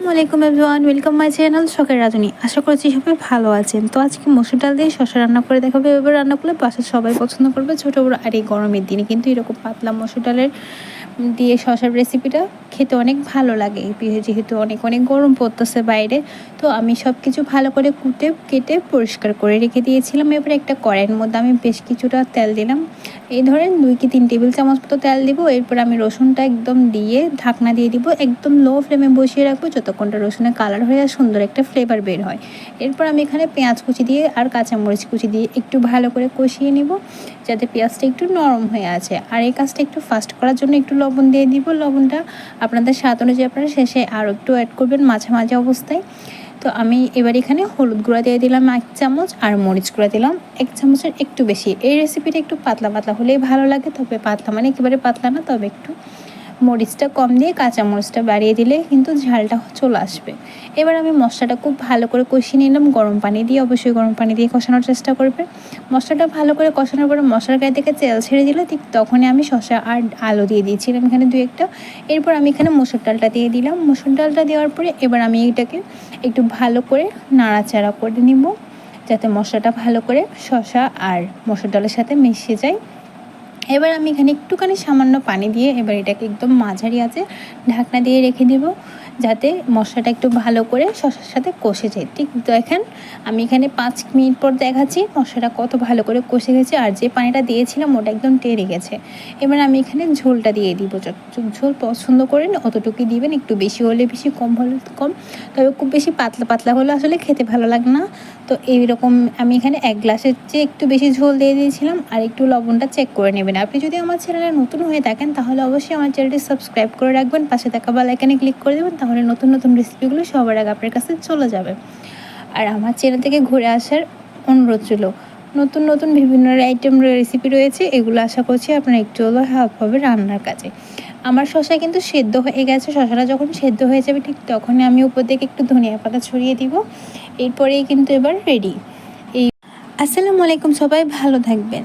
আসসালামাইকুম everyone welcome my channel শখের রাজনী আশা করছি সবাই ভালো আছেন। তো আজকে মসুর ডাল দিয়ে শশা রান্না করে দেখাবো। এবার রান্না করলে বাসার সবাই পছন্দ করবে, ছোটো, বড়ো আর এই গরমের দিনে। কিন্তু এরকম পাতলা মসুর ডালের দিয়ে শশার রেসিপিটা খেতে অনেক ভালো লাগে। যেহেতু অনেক অনেক গরম পড়তেছে বাইরে, তো আমি সব কিছু ভালো করে কুটে, কেটে পরিষ্কার করে রেখে দিয়েছিলাম। এবারে একটা কড়াইয়ের মধ্যে আমি বেশ কিছুটা তেল দিলাম। এই ধরেন দুই কি তিন টেবিল চামচ মতো তেল দিব। এরপর আমি রসুনটা একদম দিয়ে ঢাকনা দিয়ে দিব। একদম লো ফ্লেমে বসিয়ে রাখব যতক্ষণটা রসুনের কালার হয়ে আর সুন্দর একটা ফ্লেভার বের হয়। এরপর আমি এখানে পেঁয়াজ কুচি দিয়ে আর কাঁচামরিচ কুচি দিয়ে একটু ভালো করে কষিয়ে নিব, যাতে পেঁয়াজটা একটু নরম হয়ে আছে। আর এই কাজটা একটু ফাস্ট করার জন্য একটু লবণ দিয়ে দিব। লবণটা আপনাদের স্বাদ অনুযায়ী আপনারা শেষে আরও একটু অ্যাড করবেন মাঝামাঝি অবস্থায়। তো আমি এবার এখানে হলুদ গুঁড়া দিয়ে দিলাম এক চামচ আর মরিচ গুঁড়া দিলাম এক চামচের একটু বেশি। এই রেসিপিটা একটু পাতলা পাতলা হলেই ভালো লাগে, তবে পাতলা মানে একেবারে পাতলা না, তবে একটু মরিচটা কম দিয়ে কাঁচা মরিচটা বাড়িয়ে দিলে কিন্তু ঝালটা চলে আসবে। এবার আমি মশলাটা খুব ভালো করে কষিয়ে নিলাম। গরম পানি দিয়ে অবশ্যই গরম পানি দিয়ে কষানোর চেষ্টা করবে। মশলাটা ভালো করে কষানোর পরে মশলার গায়ে থেকে তেল ছেড়ে দিলে ঠিক তখনই আমি শসা আর আলু দিয়ে দিয়েছিলাম এখানে দু একটা। এরপর আমি এখানে মসুর ডালটা দিয়ে দিলাম। মসুর ডালটা দেওয়ার পরে এবার আমি এটাকে একটু ভালো করে নাড়াচাড়া করে নিব, যাতে মশলাটা ভালো করে শশা আর মসুর ডালের সাথে মিশে যায়। এবার আমি এখানে একটুখানি সামান্য পানি দিয়ে এবার এটাকে একদম মাঝারি আছে ঢাকনা দিয়ে রেখে দেব। যাতে মশলাটা একটু ভালো করে শসার সাথে কষে যায়। ঠিক দেখেন, আমি এখানে পাঁচ মিনিট পর দেখাচ্ছি মশলাটা কত ভালো করে কষে গেছে আর যে পানিটা দিয়েছিলাম ওটা একদম টেরে গেছে। এবার আমি এখানে ঝোলটা দিয়ে দিব। যতটুকু ঝোল পছন্দ করেন অতটুকুই দিবেন। একটু বেশি হলে বেশি কম হলে কম, তবে খুব বেশি পাতলা পাতলা হলে আসলে খেতে ভালো লাগে না। তো এইরকম আমি এখানে এক গ্লাসের চেয়ে একটু বেশি ঝোল দিয়ে দিয়েছিলাম আর একটু লবণটা চেক করে নেবেন। আপনি যদি আমার চ্যানেলে নতুন হয়ে থাকেন তাহলে অবশ্যই আমার চ্যানেলটি সাবস্ক্রাইব করে রাখবেন। পাশে থাকা বেল ক্লিক করে দেবেন তাহলে নতুন নতুন রেসিপিগুলো সবার আগে আপনার কাছে চলে যাবে। আর আমার চ্যানেল থেকে ঘুরে আসার অনুরোধ ছিল, নতুন নতুন বিভিন্ন আইটেম রেসিপি রয়েছে, এগুলো আশা করছি আপনার একটু হলেও হেল্প হবে রান্নার কাজে। আমার শশা কিন্তু সেদ্ধ হয়ে গেছে, শশাটা যখন সেদ্ধ হয়ে যাবে ঠিক তখনই আমি উপর থেকে একটু ধনিয়া পাতা ছড়িয়ে দিব, এরপরেই কিন্তু এবার রেডি এই আসসালামু আলাইকুম সবাই, ভালো থাকবেন।